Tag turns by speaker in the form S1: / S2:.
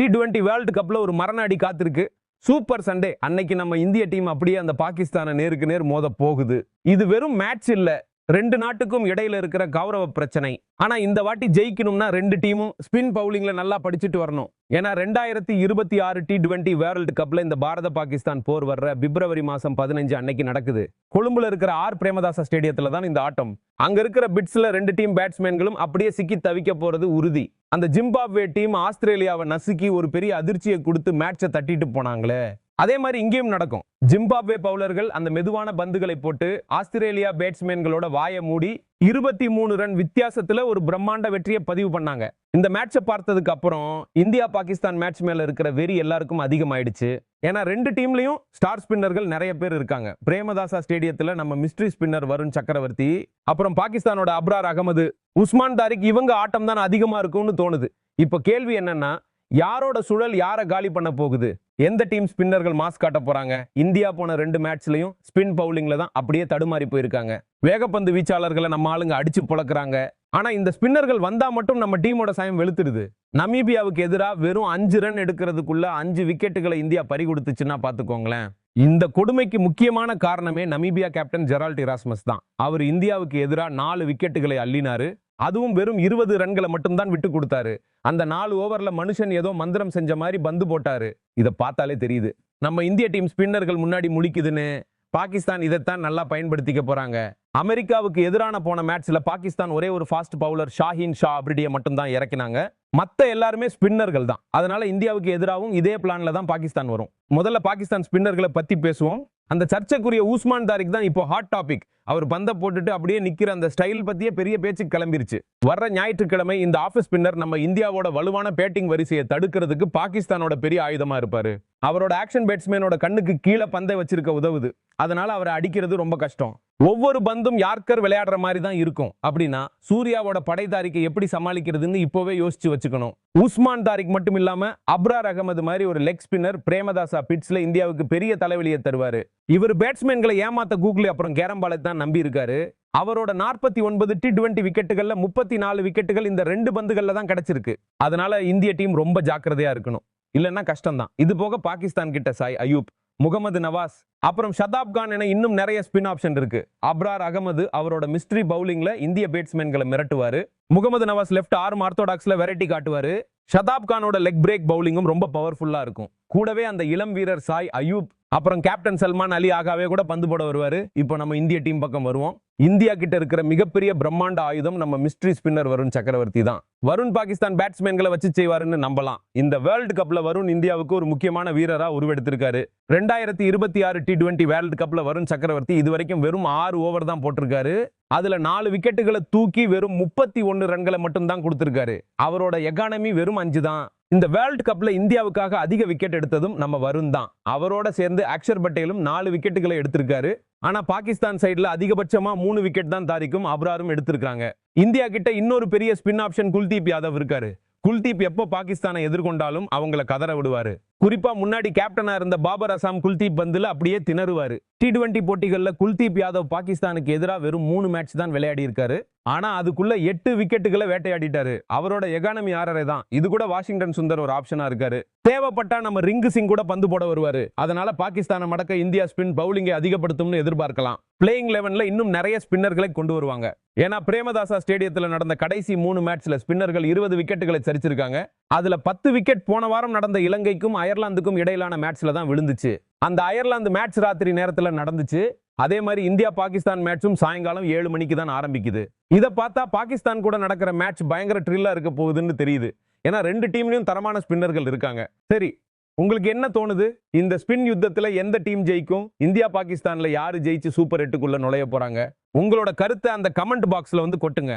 S1: T twenty world கப்ல ஒரு மரண அடி காத்திருக்கு. சூப்பர் சண்டே அன்னைக்கு நம்ம இந்திய டீம் அப்படியே அந்த பாகிஸ்தானை நேருக்கு நேர் மோத போகுது. இது வெறும் மேட்ச் இல்ல. ரெண்டு நாட்டுக்கும் இடையில இருக்கிற கௌரவ பிரச்சனை. ஆனா இந்த வாட்டி ஜெயிக்கணும்னா ரெண்டு டீமும் ஸ்பின் பவுலிங்ல நல்லா படிச்சுட்டு வரணும். ஏன்னா ரெண்டாயிரத்தி இருபத்தி ஆறு டி டுவெண்ட்டி வேர்ல்டு கப்ல இந்த பாரத பாகிஸ்தான் போர் வர்ற பிப்ரவரி மாசம் பதினஞ்சு அன்னைக்கு நடக்குது. கொழும்புல இருக்கிற ஆர் பிரேமதாச ஸ்டேடியத்துல தான் இந்த ஆட்டம். அங்க இருக்கிற பிட்ஸ்ல ரெண்டு டீம் பேட்ஸ்மேன்களும் அப்படியே சிக்கி தவிக்க போறது உறுதி. அந்த ஜிம்பாப்வே டீம் ஆஸ்திரேலியாவை நசுக்கி ஒரு பெரிய அதிர்ச்சியை கொடுத்து மேட்சை தட்டிட்டு போனாங்களே. அதே மாதிரி இங்கேயும் நடக்கும். ஜிம்பாப்வே பவுலர்கள் அந்த மெதுவான பந்துகளை போட்டு ஆஸ்திரேலியா பேட்ஸ்மேன்களோட வாயை மூடி இருபத்தி மூணு ரன் வித்தியாசத்துல ஒரு பிரம்மாண்ட வெற்றியை பதிவு பண்ணாங்க. இந்த மேட்சை பார்த்ததுக்கு அப்புறம் இந்தியா பாகிஸ்தான் மேட்ச் மேல இருக்கிற வெறி எல்லாருக்கும் அதிகமாயிடுச்சு. ஏன்னா ரெண்டு டீம்லயும் ஸ்டார் ஸ்பின்னர்கள் நிறைய பேர் இருக்காங்க. பிரேமதாசா ஸ்டேடியத்துல நம்ம மிஸ்ட்ரி ஸ்பின்னர் வருண் சக்கரவர்த்தி அப்புறம் பாகிஸ்தானோட அப்ரார் அகமது உஸ்மான் தாரிக் இவங்க ஆட்டம் தான் அதிகமா இருக்கும்னு தோணுது. இப்போ கேள்வி என்னன்னா யாரோட சுழல் யாரை காலி பண்ண போகுது? எந்த டீம் ஸ்பின்னர்கள் மாஸ் காட்ட போறாங்க? இந்தியா போன ரெண்டு மேட்ச்லையும் ஸ்பின் பவுலிங்ல தான் அப்படியே தடுமாறி போயிருக்காங்க. வேகப்பந்து வீச்சாளர்களை நம்ம ஆளுங்க அடிச்சு புழக்கிறாங்க. ஆனா இந்த ஸ்பின்னர்கள் வந்தா மட்டும் நம்ம டீமோட சாயம் வெளுத்துருது நமீபியாவுக்கு எதிராக வெறும் அஞ்சு ரன் எடுக்கிறதுக்குள்ள அஞ்சு விக்கெட்டுகளை இந்தியா பறி கொடுத்துச்சுன்னா பாத்துக்கோங்களேன் இந்த கொடுமைக்கு முக்கியமான காரணமே நமீபியா கேப்டன் ஜெரால்ட் இராஸ்மஸ் தான். அவர் இந்தியாவுக்கு எதிராக நாலு விக்கெட்டுகளை அள்ளினாரு. அதுவும் வெறும் இருபது ரன்களை மட்டும்தான் விட்டு கொடுத்தாரு. அந்த நாலு ஓவரில் மனுஷன் ஏதோ மந்திரம் செஞ்ச மாதிரி பந்து போட்டாரு. இதை பார்த்தாலே தெரியுது. நம்ம இந்திய டீம் ஸ்பின்னர்கள் முன்னாடி முழிக்குதுன்னு பாகிஸ்தான் இதைத்தான் நல்லா பயன்படுத்திக்க போறாங்க. அமெரிக்காவுக்கு எதிரான போன மேட்ச்ல பாகிஸ்தான் ஒரே ஒரு ஃபாஸ்ட் பவுலர் ஷாஹின் ஷா அப்படியே மட்டும்தான் இறக்கினாங்க. மற்ற எல்லாருமே ஸ்பின்னர்கள் தான். அதனால இந்தியாவுக்கு எதிராகவும் இதே பிளான்ல தான் பாகிஸ்தான் வரும். முதல்ல பாகிஸ்தான் ஸ்பின்னர்களை பத்தி பேசுவோம். அந்த சர்ச்சைக்குரிய உஸ்மான் தாரிக் தான் இப்போ ஹாட் டாபிக் அவர் பந்த போட்டுட்டு அப்படியே நிற்கிற அந்த ஸ்டைல் பற்றியே பெரிய பேச்சு கிளம்பிருச்சு. வர்ற ஞாயிற்றுக்கிழமை இந்த ஆஃபீஸ் பின்னர் நம்ம இந்தியாவோட வலுவான பேட்டிங் வரிசையை தடுக்கிறதுக்கு பாகிஸ்தானோட பெரிய ஆயுதமாக இருப்பார். அவரோட ஆக்ஷன் பேட்ஸ்மேனோட கண்ணுக்கு கீழே பந்தை வச்சிருக்க உதவுது. அதனால் அவரை அடிக்கிறது ரொம்ப கஷ்டம். ஒவ்வொரு பந்தும் யார்கர் விளையாடுற மாதிரி தான் இருக்கும். அப்படின்னா சூர்யாவோட படைதாரிக்கை எப்படி சமாளிக்கிறதுன்னு இப்போவே யோசிச்சு வச்சுக்கணும். உஸ்மான் தாரிக் மட்டும் இல்லாம அப்ரார் அகமது மாதிரி ஒரு லெக் ஸ்பின்னர் பிரேமதாசா பிட்ஸ்ல இந்தியாவுக்கு பெரிய தலைவலியை தருவாரு. இவர் பேட்ஸ்மேன்களை ஏமாத்த கூகுளி அப்புறம் கேரம்பாலை தான் நம்பி இருக்காரு. அவரோட நாற்பத்தி ஒன்பது டி டுவெண்ட்டி விக்கெட்டுகள்ல முப்பத்தி நாலு விக்கெட்டுகள் இந்த ரெண்டு பந்துகள்ல தான் கிடைச்சிருக்கு. அதனால இந்திய டீம் ரொம்ப ஜாக்கிரதையா இருக்கணும். இல்லைன்னா கஷ்டம் தான் இது போக பாகிஸ்தான் கிட்ட சாய் அயூப் முகமது நவாஸ் அப்புறம் ஷதாப் கான் என இன்னும் நிறைய ஸ்பின் ஆப்ஷன் இருக்கு. அப்ரார் அகமது அவரோட மிஸ்ட்ரி பவுலிங்ல இந்திய பேட்ஸ்மேன்களை மிரட்டுவாரு. முகமது நவாஸ் லெஃப்ட் ஆர்ம் ஆர்த்தோடாக்ஸ்ல வெரைட்டி காட்டுவாரு. ஷதாப் கானோட லெக் பிரேக் பவுலிங்கும் ரொம்ப பவர்ஃபுல்லா இருக்கும். கூடவே அந்த இளம் வீரர் சாய் அயூப் அப்புறம் கேப்டன் சல்மான் அலி ஆகாவே கூட பந்து போட வருவாரு. இப்போ நம்ம இந்திய டீம் பக்கம் வருவோம். இந்தியா கிட்ட இருக்கிற மிகப்பெரிய பிரம்மாண்ட ஆயுதம் நம்ம மிஸ்ட்ரி ஸ்பின்னர் வருண் சக்கரவர்த்தி தான். வருண் பாகிஸ்தான் பேட்ஸ்மேன்களை வச்சு செய்வாருன்னு நம்பலாம். இந்த வேர்ல்டு கப்ல வருண் இந்தியாவுக்கு ஒரு முக்கியமான வீரரா உருவெடுத்திருக்காரு. ரெண்டாயிரத்தி இருபத்தி ஆறு டி டுவெண்ட்டி வேர்ல்டு கப்ல வருண் சக்கரவர்த்தி இது வரைக்கும் வெறும் ஆறு ஓவர் தான் போட்டிருக்காரு. அதுல நாலு விக்கெட்டுகளை தூக்கி வெறும் முப்பத்தி ஒன்னு ரன்களை மட்டும் தான் கொடுத்திருக்காரு. அவரோட எக்கானமி வெறும் அஞ்சு தான். இந்த வேர்ல்டு கப்ல இந்தியாவுக்காக அதிக விக்கெட் எடுத்ததும் நம்ம வருண் தான். அவரோட சேர்ந்து அக்ஷர் பட்டேலும் நாலு விக்கெட்டுகளை எடுத்திருக்காரு. ஆனா பாகிஸ்தான் சைடுல அதிகபட்சமா மூணு விக்கெட் தான் தாரிக்கும் அப்ராரும் எடுத்திருக்காங்க இந்தியா கிட்ட இன்னொரு பெரிய ஸ்பின் ஆப்ஷன் குல்தீப் யாதவ் இருக்காரு. குல்தீப் எப்போ பாகிஸ்தானை எதிர்கொண்டாலும் அவங்கள கதற விடுவாரு. குறிப்பா முன்னாடி கேப்டனா இருந்த பாபர் அசாம் குல்தீப் பந்துல அப்படியே திணறுவாரு. டி டுவெண்ட்டி போட்டிகளில் குல்தீப் யாதவ் பாகிஸ்தானுக்கு எதிராக வெறும் மூணு மேட்ச் தான் விளையாடி இருக்காரு. ஆனா அதுக்குள்ள எட்டு விக்கெட்டுகளை வேட்டையாடிட்டாரு. அவரோட எகானமி ஆறரை தான். இது கூட வாஷிங்டன் சுந்தர் ஒரு ஆப்ஷனா இருக்காரு. தேவைப்பட்டா நம்ம ரிங்கு சிங் கூட பந்து போட வருவாரு. அதனால பாகிஸ்தானை மடக்க இந்தியா ஸ்பின் பவுலிங்கை அதிகப்படுத்தும்னு எதிர்பார்க்கலாம். பிளேயிங் லெவன்ல இன்னும் நிறைய ஸ்பின்னர்களை கொண்டு வருவாங்க. ஏன்னா பிரேமதாசா ஸ்டேடியத்தில் நடந்த கடைசி மூணு மேட்ச்ல ஸ்பின்னர்கள் இருபது விக்கெட்டுகளை சரிச்சிருக்காங்க. அதுல பத்து விக்கெட் போன வாரம் நடந்த இலங்கைக்கும் அயர்லாந்துக்கும் இடையிலான மேட்ச்ல தான் விழுந்துச்சு. அந்த அயர்லாந்து மேட்ச் ராத்திரி நேரத்தில் நடந்துச்சு. அதே மாதிரி இந்தியா பாகிஸ்தான் மேட்சும் சாயங்காலம் ஏழு மணிக்கு தான் ஆரம்பிக்குது. இதை பார்த்தா பாகிஸ்தான் கூட நடக்கிற மேட்ச் பயங்கர ட்ரில்லா இருக்க போகுதுன்னு தெரியுது. ஏன்னா ரெண்டு டீம்லையும் தரமான ஸ்பின்னர்கள் இருக்காங்க. சரி உங்களுக்கு என்ன தோணுது? இந்த ஸ்பின் யுத்தத்தில் எந்த டீம் ஜெயிக்கும்? இந்தியா பாகிஸ்தானில் யார் ஜெயிச்சு சூப்பர் எட்டுக்குள்ளே நுழைய போகிறாங்க உங்களோட கருத்தை அந்த கமெண்ட் பாக்ஸில் வந்து கொட்டுங்க.